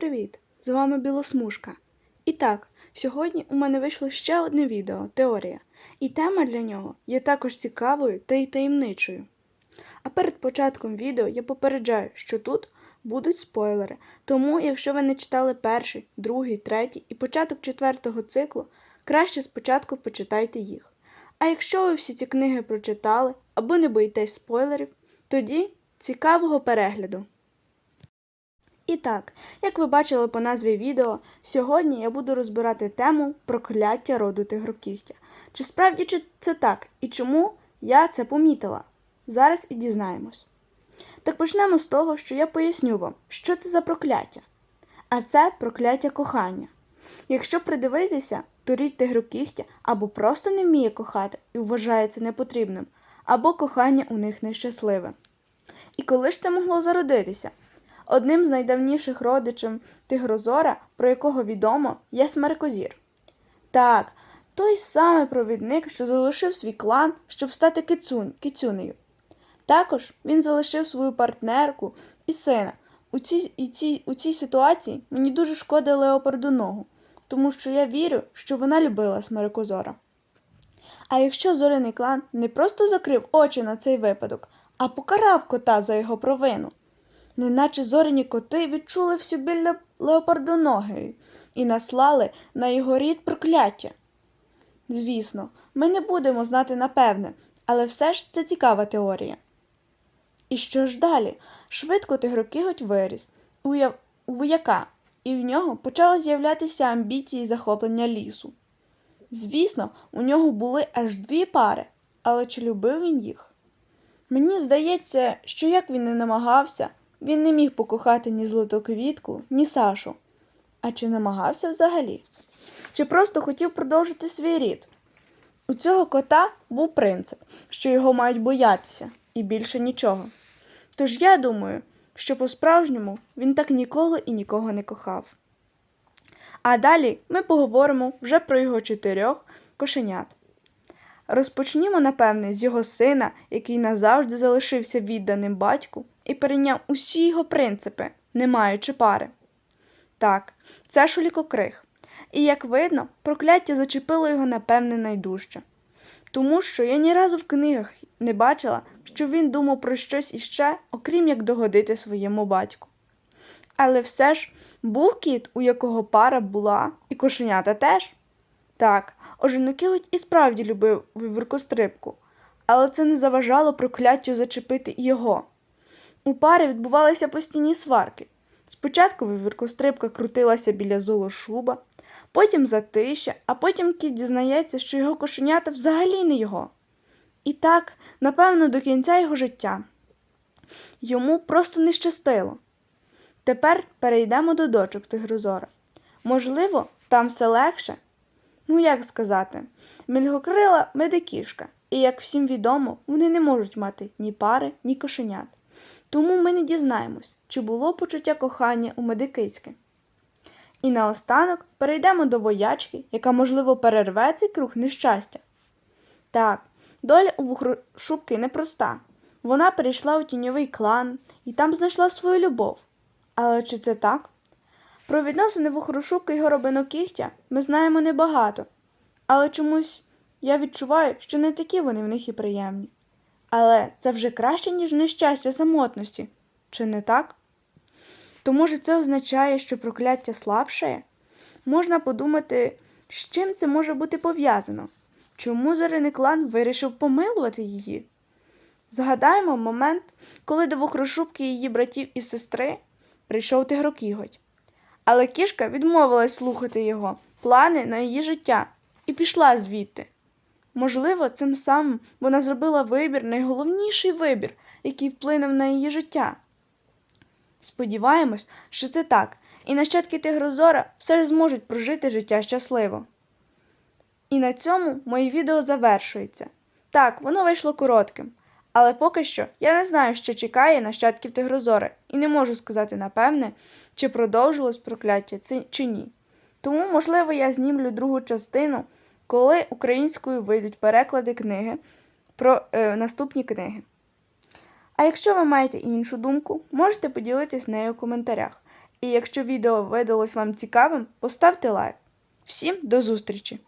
привіт! З вами Білосмужка. І так, сьогодні у мене вийшло ще одне відео теорія, і тема для нього є також цікавою та й таємничою. А перед початком відео я попереджаю, що тут будуть спойлери, тому якщо ви не читали перший, другий, третій і початок четвертого циклу, краще спочатку почитайте їх. А якщо ви всі ці книги прочитали або не боїтесь спойлерів, тоді цікавого перегляду! І так, як ви бачили по назві відео, сьогодні я буду розбирати тему прокляття роду тигрокігтя. Чи справді чи це так і чому я це помітила? Зараз і дізнаємось. Так почнемо з того, що я поясню вам, що це за прокляття. А це прокляття кохання. Якщо придивитися, то рід тигрокігтя або просто не вміє кохати і вважається непотрібним, або кохання у них нещасливе. І коли ж це могло зародитися? Одним з найдавніших родичів Тигрозора, про якого відомо, є Смеркозір. Так, той самий провідник, що залишив свій клан, щоб стати кицун, кицюнею. Також він залишив свою партнерку і сина. У цій, і цій, у цій ситуації мені дуже шкода Леопарду ногу, тому що я вірю, що вона любила Смерекозора. А якщо зоряний клан не просто закрив очі на цей випадок, а покарав кота за його провину, неначе зоряні коти відчули всю біль ле- леопардоногої і наслали на його рід прокляття. Звісно, ми не будемо знати напевне, але все ж це цікава теорія. І що ж далі? Швидко тигрокіготь виріс у вояка, і в нього почали з'являтися амбіції захоплення лісу. Звісно, у нього були аж дві пари, але чи любив він їх? Мені здається, що як він не намагався, він не міг покохати ні злотоквітку, ні Сашу. А чи намагався взагалі? Чи просто хотів продовжити свій рід? У цього кота був принцип, що його мають боятися, і більше нічого. Тож я думаю, що по-справжньому він так ніколи і нікого не кохав. А далі ми поговоримо вже про його чотирьох кошенят. Розпочнімо, напевне, з його сина, який назавжди залишився відданим батьку і перейняв усі його принципи, не маючи пари. Так, це шулікокриг. І, як видно, прокляття зачепило його, напевне, найдужче. Тому що я ні разу в книгах не бачила, що він думав про щось іще, окрім як догодити своєму батьку. Але все ж був кіт, у якого пара була, і кошенята теж. Так, Оженокілить і справді любив виверкострибку, але це не заважало прокляттю зачепити його. У парі відбувалися постійні сварки. Спочатку виверкострибка крутилася біля золошуба, потім затища, а потім кіт дізнається, що його кошенята взагалі не його. І так, напевно, до кінця його життя. Йому просто не щастило. Тепер перейдемо до дочок Тигрозора. Можливо, там все легше. Ну, як сказати, мільгокрила медикішка, і, як всім відомо, вони не можуть мати ні пари, ні кошенят. Тому ми не дізнаємось, чи було почуття кохання у медикиськи. І наостанок перейдемо до воячки, яка, можливо, перерве цей круг нещастя. Так, доля у вухрошубки непроста. Вона перейшла у тіньовий клан і там знайшла свою любов. Але чи це так? Про відносини вухрошубки і горобинокігтя ми знаємо небагато, але чомусь я відчуваю, що не такі вони в них і приємні. Але це вже краще, ніж нещастя самотності, чи не так? То може це означає, що прокляття слабшає? Можна подумати, з чим це може бути пов'язано? Чому зоряний клан вирішив помилувати її? Згадаємо момент, коли до вухрошубки її братів і сестри прийшов тигрокіготь. Але кішка відмовилась слухати його плани на її життя і пішла звідти. Можливо, цим самим вона зробила вибір, найголовніший вибір, який вплинув на її життя. Сподіваємось, що це так, і нащадки Тигрозора все ж зможуть прожити життя щасливо. І на цьому моє відео завершується. Так, воно вийшло коротким, але поки що я не знаю, що чекає нащадків Тигрозора, і не можу сказати напевне, чи продовжилось прокляття чи ні. Тому, можливо, я знімлю другу частину, коли українською вийдуть переклади книги про е, наступні книги. А якщо ви маєте іншу думку, можете поділитись нею в коментарях. І якщо відео видалось вам цікавим, поставте лайк. Всім до зустрічі!